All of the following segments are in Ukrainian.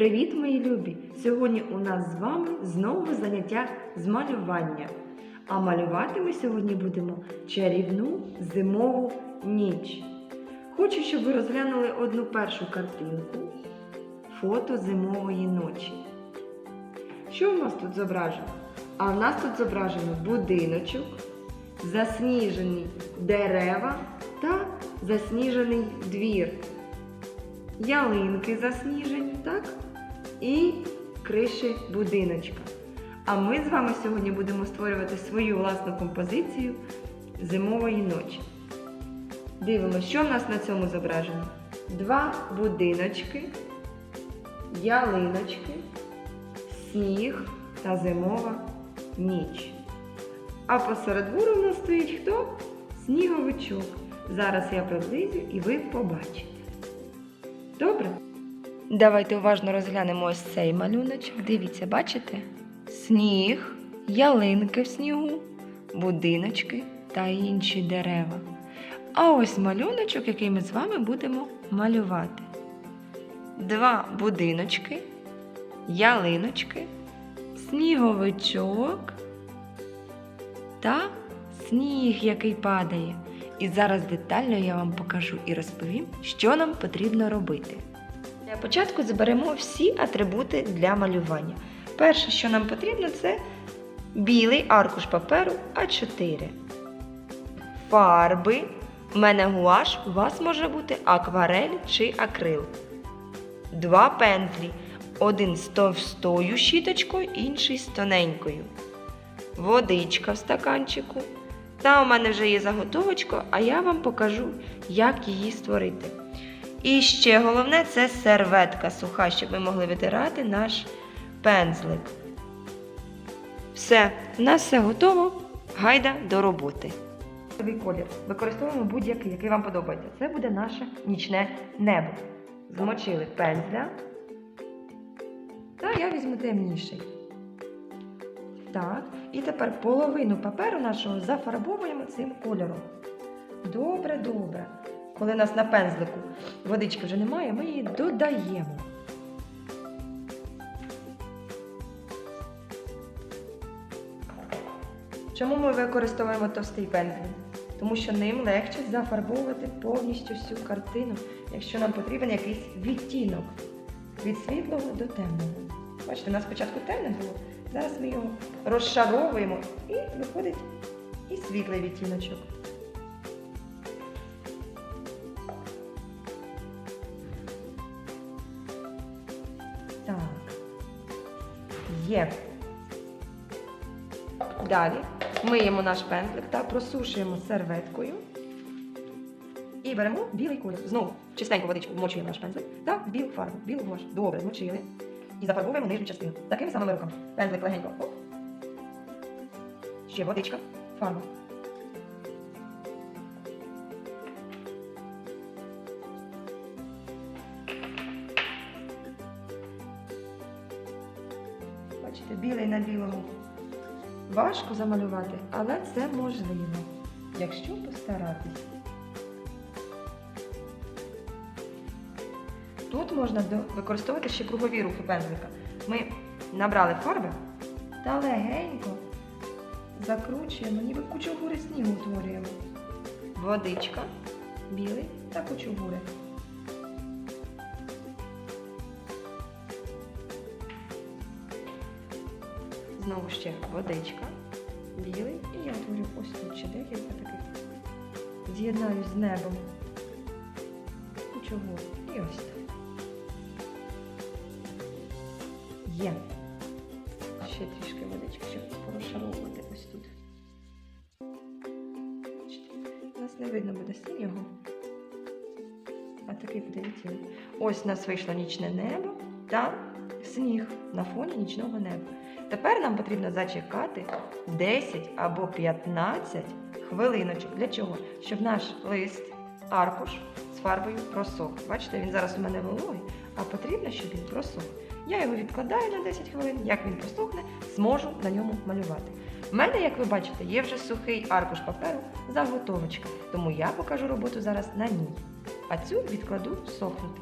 Привіт, мої любі! Сьогодні у нас з вами знову заняття з малювання. А малювати ми сьогодні будемо чарівну зимову ніч. Хочу, щоб ви розглянули одну першу картинку фото зимової ночі. Що в нас тут зображено? А в нас тут зображено будиночок, засніжені дерева та засніжений двір. Ялинки засніжені, так? І криші будиночка. А ми з вами сьогодні будемо створювати свою власну композицію зимової ночі. Дивимося, що в нас на цьому зображено? Два будиночки, ялиночки, сніг та зимова ніч. А посеред двору у нас стоїть хто? Сніговичок. Зараз я приблизю і ви побачите. Добре? Давайте уважно розглянемо ось цей малюночок. Дивіться, бачите? Сніг, ялинки в снігу, будиночки та інші дерева. А ось малюночок, який ми з вами будемо малювати. Два будиночки, ялиночки, сніговичок та сніг, який падає. І зараз детально я вам покажу і розповім, що нам потрібно робити. Для початку зберемо всі атрибути для малювання. Перше, що нам потрібно, це білий аркуш паперу А4. Фарби. У мене гуаш, у вас може бути акварель чи акрил. Два пензлі. Один з товстою щіточкою, інший з тоненькою. Водичка в стаканчику. Та у мене вже є заготовочка, а я вам покажу, як її створити. І ще головне це серветка суха, щоб ми могли витирати наш пензлик. Все, у нас все готово. Гайда до роботи. Колір. Використовуємо будь-який, який вам подобається. Це буде наше нічне небо. Змочили пензля. Та я візьму темніший. Так, і тепер половину паперу нашого зафарбовуємо цим кольором. Добре, добре. Коли нас на пензлику водички вже немає, ми її додаємо. Чому ми використовуємо товстий пензлик? Тому що ним легше зафарбовувати повністю всю картину, якщо нам потрібен якийсь відтінок від світлого до темного. Бачите, у нас спочатку темне було, зараз ми його розшаровуємо і виходить і світлий відтіночок. Є. Далі миємо наш пензлик та просушуємо серветкою. І беремо білий колір. Знову чистенько водичку вмочуємо наш пензлик та білу фарбу. Білу гуаш. Добре, вмочили. І зафарбовуємо нижню частину. Такими самими руками. Пензлик легенько. Оп. Ще водичка. Фарба. Важко замалювати, але це можливо, якщо постаратись. Тут можна використовувати ще кругові рухи пензлика. Ми набрали фарби та легенько закручуємо, ніби кучугури снігу утворюємо. Водичка, білий та кучугури. Знову ще водичка, білий, і я творю ось тут ще декілька таких. З'єднаю з небом. Кучугур. І ось так. Є. Ще трішки водички, щоб порошаровувати ось тут. У нас не видно буде снігу. А такий буде відтінок. Ось у нас вийшло нічне небо та сніг на фоні нічного неба. Тепер нам потрібно зачекати 10 або 15 хвилиночок. Для чого? Щоб наш лист, аркуш з фарбою просох. Бачите, він зараз у мене вологий, а потрібно, щоб він просох. Я його відкладаю на 10 хвилин, як він просохне, зможу на ньому малювати. У мене, як ви бачите, є вже сухий аркуш паперу, заготовочка, тому я покажу роботу зараз на ній. А цю відкладу сохнути.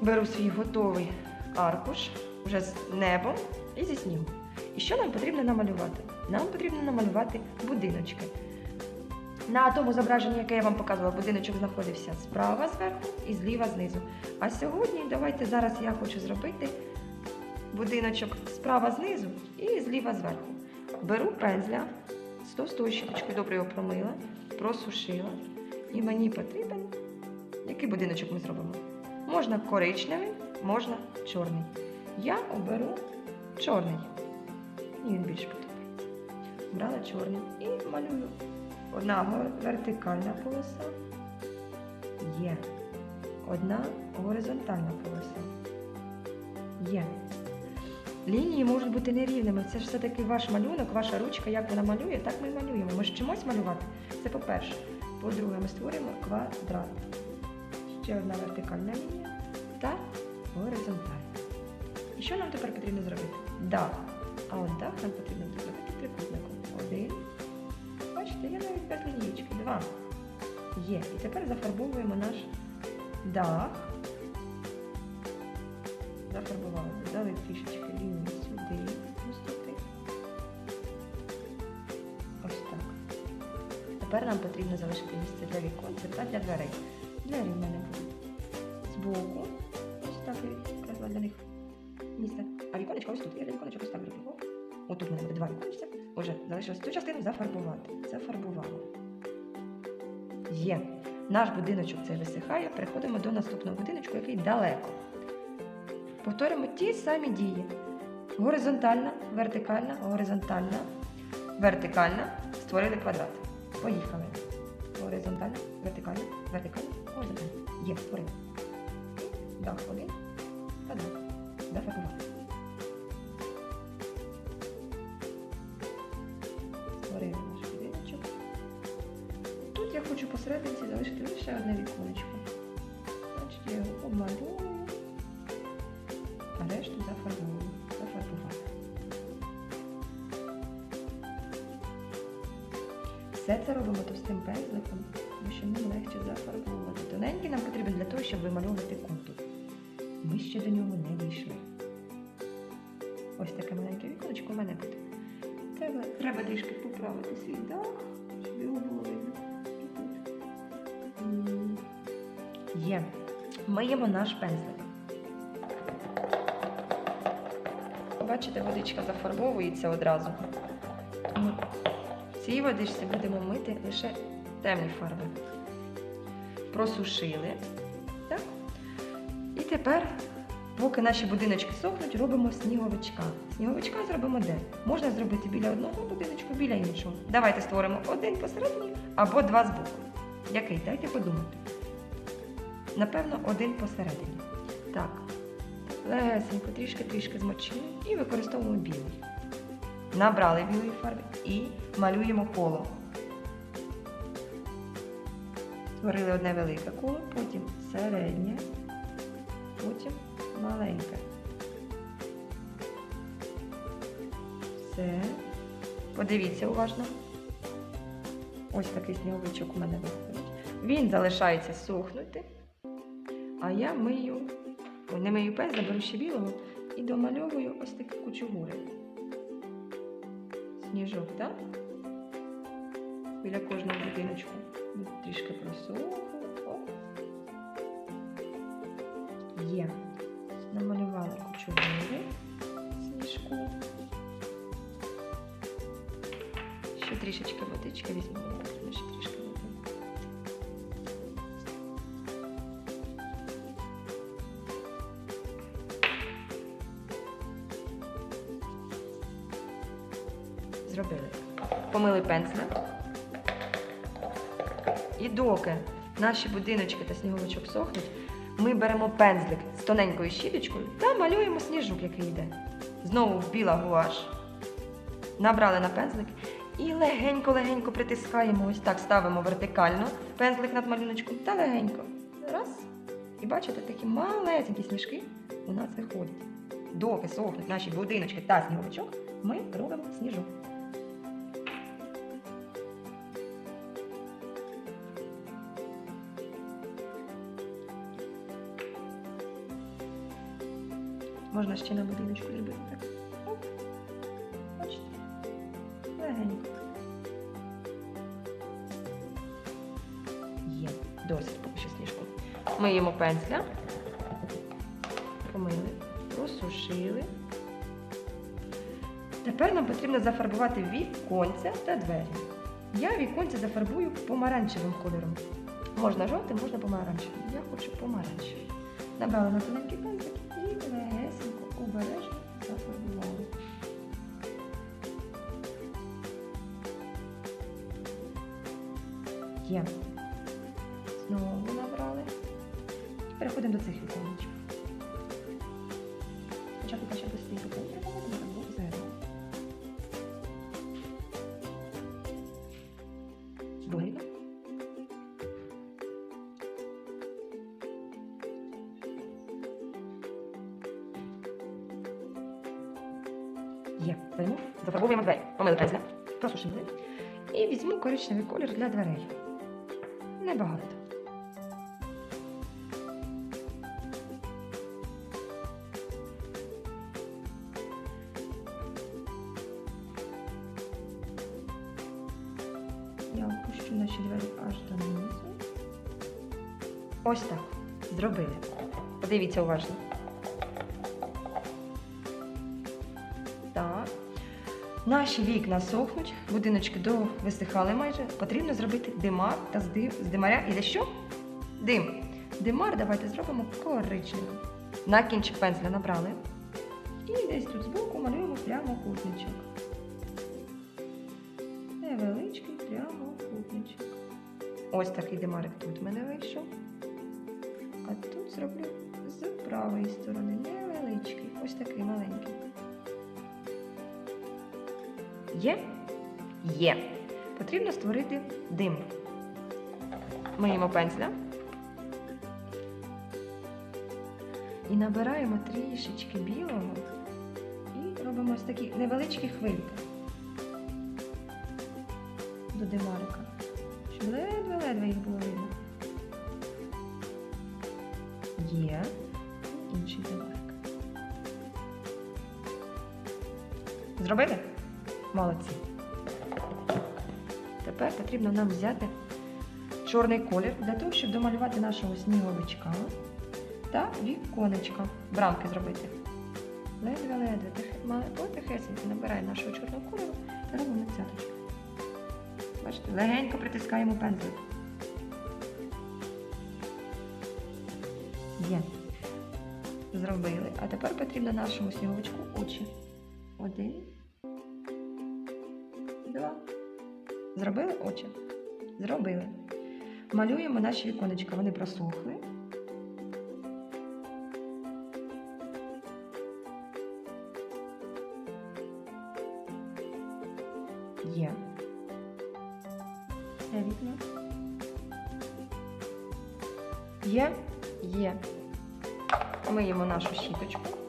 беру свій готовий аркуш вже з небом і зі снігом. І що нам потрібно намалювати? Нам потрібно намалювати будиночки. На тому зображенні, яке я вам показувала, будиночок знаходився справа зверху і зліва знизу. А сьогодні давайте зараз я хочу зробити будиночок справа знизу і зліва зверху. Беру пензля з товстою щіточкою, добре його промила, просушила. І мені потрібен, який будиночок ми зробимо. Можна коричневий, можна чорний. Я оберу чорний. Мені він більш подобається. Брала чорний і малюю. Одна вертикальна полоса. Є. Одна горизонтальна полоса. Є. Лінії можуть бути нерівними. Це ж все-таки ваш малюнок, ваша ручка, як вона малює, так ми і малюємо. Ми ж вчимось малювати. Це по-перше. По-друге, ми створюємо квадрат. Ще одна вертикальна лінія та горизонтальна. Що нам тепер потрібно зробити? Дах. А от дах нам потрібно зробити трикутником. Один. Бачите, я навіть без лінієчки. Два. Є. І тепер зафарбовуємо наш дах. Зафарбували. Додали трішечки лінії сюди. Тепер нам потрібно залишити місце для віконця та для дверей. Двері в мене будуть збоку. Ось так я для них віконечко ось тут. Я для віконечок ось так зробила. Отут в мене буде два віконечка. Отже, залишилось цю частину зафарбувати. Зафарбували. Є. Наш будиночок цей висихає. Переходимо до наступного будиночку, який далеко. Повторюємо ті самі дії. Горизонтальна, вертикальна, горизонтальна, вертикальна. Створили квадрат. Поїхали. Горизонтальна, вертикальна, вертикальна, горизонтальна. Є, створили. Дах один. Та дах. Зафарбували. Все це робимо товстим пензликом, тому що нам легше зафарбовувати. Тоненький нам потрібен для того, щоб вимальовувати контур. Ми ще до нього не дійшли. Ось таке маленьке віконечко в мене буде. Треба, треба трішки поправити свій дах, щоб його було видно. Є. Миємо наш пензлик. Бачите, водичка зафарбовується одразу. Цій водичці будемо мити лише темні фарби. Просушили. Так? І тепер, поки наші будиночки сохнуть, робимо сніговичка. Сніговичка зробимо де? Можна зробити біля одного будиночку, біля іншого. Давайте створимо один посередині або два збоку. Який? Дайте подумати. Напевно, один посередині. Так. Лесенько, трішки-трішки змочили і використовуємо білий. Набрали білої фарби і малюємо коло. Створили одне велике коло, потім середнє, потім маленьке. Все. Подивіться уважно. Ось такий сніговичок у мене виходить. Він залишається сухнути, а я мию, не мию пензля, беру ще білого і домальовую ось такі кучугури. Сніжок, так? Біля кожного будиночку. Трішки просовую. Є. Намалювала кучугури сніжку. Ще трішечки водички візьмемо. І доки наші будиночки та сніговичок сохнуть, ми беремо пензлик з тоненькою щіточкою та малюємо сніжок, який йде. Знову в біла гуаш. Набрали на пензлик і легенько-легенько притискаємо. Ось так ставимо вертикально пензлик над малюночком та легенько. Раз. І бачите, такі малесенькі сніжки у нас виходять. Доки сохнуть наші будиночки та сніговичок, ми робимо сніжок. Можна ще на будиночку зробити так. Бачите? Легенько. Є. Досить поки що сніжку. Миємо пензля. Помили, просушили. Тепер нам потрібно зафарбувати віконця та двері. Я віконця зафарбую помаранчевим кольором. Можна жовтим, можна помаранчевим. Я хочу помаранчевим. Набрала на тоненький пензлик і легесенько, Є. Знову набрали. І переходимо до цих віконечок. Спочатку краще простий віконечок, а потім робимо зелень. Є. Беремо, зафарбовуємо двері. Помили пензля, просушили. І візьму коричневий колір для дверей. Небагато. Я опущу наші двері аж донизу. Ось так. Зробили. Подивіться уважно. Наші вікна сохнуть, будиночки до висихали майже. Потрібно зробити димар та з, дим, з димаря іде що? Дим. Димар давайте зробимо коричневим. На кінчик пензля набрали. І десь тут збоку малюємо прямокутничок. Невеличкий прямокутничок. Ось такий димарик тут в мене вийшов. А тут зроблю з правої сторони. Невеличкий. Ось такий маленький. Є? Є. Потрібно створити дим. Миємо пензля. І набираємо трішечки білого і робимо ось такі невеличкі хвильки до димарика. Щоб ледве-ледве їх було видно. Є. Інший димарик. Зробили? Молодці. Тепер потрібно нам взяти чорний колір для того, щоб домалювати нашого сніговичка та віконечка. Брамки зробити. Ледве-ледве, тихе- потихесенько набираємо нашого чорного кольору та робимо цяточку. Бачите, легенько притискаємо пензлик. Є. Зробили. А тепер потрібно нашому сніговичку очі. Один. Зробили очі? Зробили. Малюємо наші віконечка. Вони просохли. Є. Це вікно. Є? Є. Миємо нашу щіточку.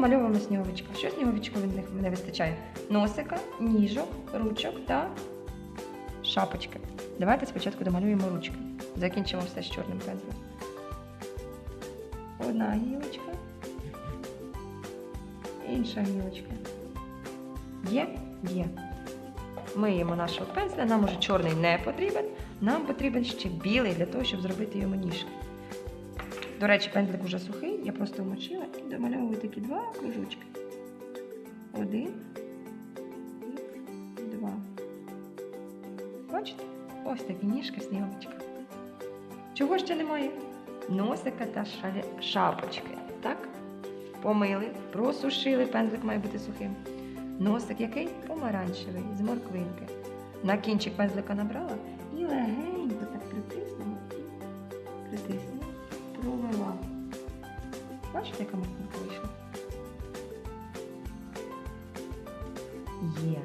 І домальовуємо сніговичка. Що сніговичку від них не вистачає? Носика, ніжок, ручок та шапочки. Давайте спочатку домалюємо ручки. Закінчимо все з чорним пензлем. Одна гілочка. Інша гілочка. Є? Є. Миємо нашого пензля. Нам уже чорний не потрібен. Нам потрібен ще білий для того, щоб зробити йому ніжки. До речі, пензлик вже сухий, я просто вмочила і домальовую такі два кружочки. Один і два. Бачите? Ось такі ніжки сніговичка. Чого ще немає? Носика та шапочки. Так? Помили, просушили, пензлик має бути сухим. Носик який? Помаранчевий, з морквинки. На кінчик пензлика набрала і легенько Бачите, яка морквинка вийшла? Є.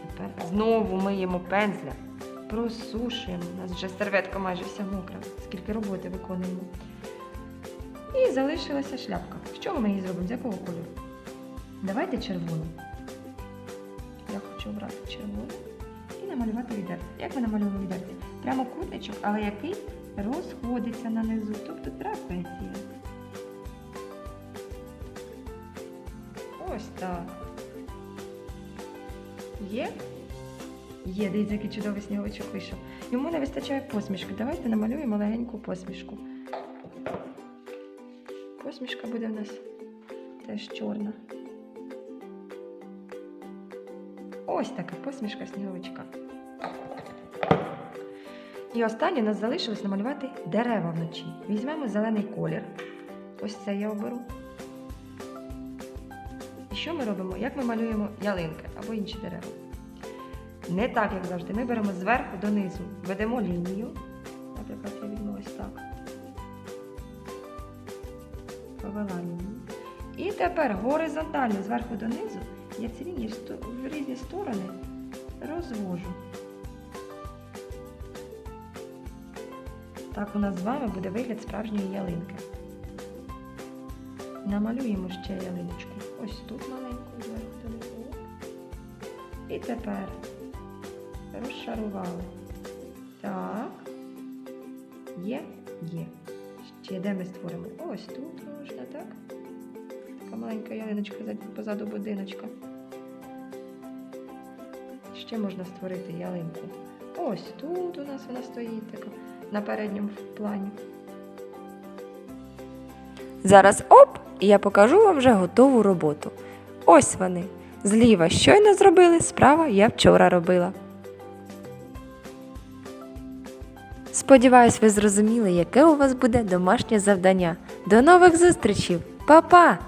Тепер знову миємо пензля, просушуємо. У нас вже серветка майже вся мокра, скільки роботи виконуємо. І залишилася шляпка. З чого ми її зробимо? З якого кольору? Давайте червону. Я хочу обрати червону і намалювати відерце. Як ми намалюємо відерце? Прямо кутничок, але який розходиться на низу, тобто трапеція. Ось так. Є? Є, дивіться, який чудовий сніговичок вийшов. Йому не вистачає посмішки. Давайте намалюємо легеньку посмішку. Посмішка буде в нас теж чорна. Ось така посмішка сніговичка. І останнє у нас залишилось намалювати дерева вночі. Візьмемо зелений колір. Ось це я оберу. Що ми робимо? Як ми малюємо ялинки або інші дерева? Не так, як завжди. Ми беремо зверху донизу, ведемо лінію. Наприклад, я візьму ось так. Повела лінію. І тепер горизонтально зверху донизу я ці лінії в різні сторони розвожу. Так у нас з вами буде вигляд справжньої ялинки. Намалюємо ще ялиночку. Ось тут маленьку зверху донизу. І тепер розшарували. Так. Є? Є. Ще де ми створимо? Ось тут можна, так? Така маленька ялиночка позаду будиночка. Ще можна створити ялинку. Ось тут у нас вона стоїть така на передньому плані. Зараз оп, і я покажу вам вже готову роботу. Ось вони. Зліва щойно зробили, справа я вчора робила. Сподіваюсь, ви зрозуміли, яке у вас буде домашнє завдання. До нових зустрічей! Па-па!